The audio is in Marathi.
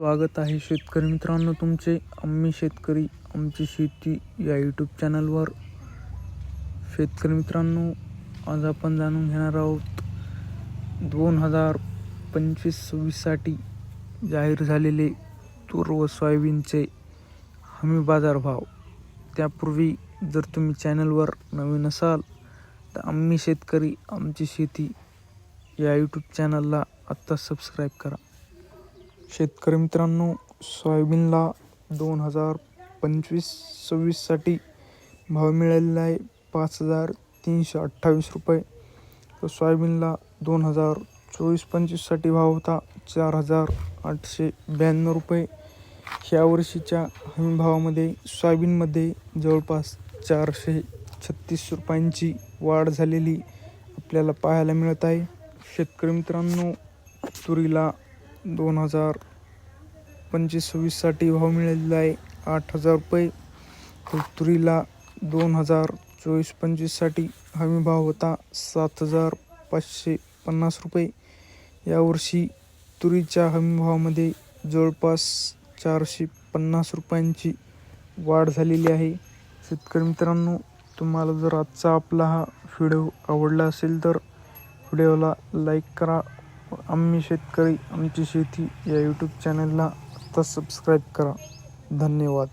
स्वागत आहे शेतकरी मित्रांनो. तुमचे आम्ही शेतकरी आमची शेती या यूट्यूब चॅनलवर शेतकरी मित्रांनो आज आपण जाणून घेणार आहोत दोन हजार पंचवीस सव्वीससाठी जाहीर झालेले तूर व सोयाबीनचे हमी बाजारभाव. त्यापूर्वी जर तुम्ही चॅनलवर नवीन असाल तर आम्ही शेतकरी आमची शेती या यूट्यूब चॅनलला आत्ता सबस्क्राईब करा. शेतकरी मित्रांनो सोयाबीनला दोन हजार पंचवीस सव्वीससाठी भाव मिळालेला आहे पाच हजार तीनशे अठ्ठावीस रुपये. तर सोयाबीनला दोन हजार चोवीस पंचवीससाठी भाव होता चार हजार आठशे ब्याण्णव रुपये. ह्या वर्षीच्या हमी भावामध्ये सोयाबीनमध्ये जवळपास चारशे छत्तीस रुपयांची वाढ झालेली आपल्याला पाहायला मिळत आहे. शेतकरी मित्रांनो तुरीला दोन हजार पंचवीस सव्वीससाठी भाव मिळालेला आहे. आठ हजार रुपये. तर तुरीला दोन हजार. चोवीस पंचवीससाठी हमी भाव होता. सात हजार पाचशे पन्नास रुपये. यावर्षी तुरीच्या हमी भावामध्ये जवळपास चारशे पन्नास रुपयांची वाढ झालेली आहे. शेतकरी मित्रांनो तुम्हाला जर आजचा आपला हा व्हिडिओ आवडला असेल तर व्हिडिओला लाईक करा. आम्ही शेतकरी आमची शेती या यूट्यूब चॅनलला आत्ता सबस्क्राईब करा. धन्यवाद.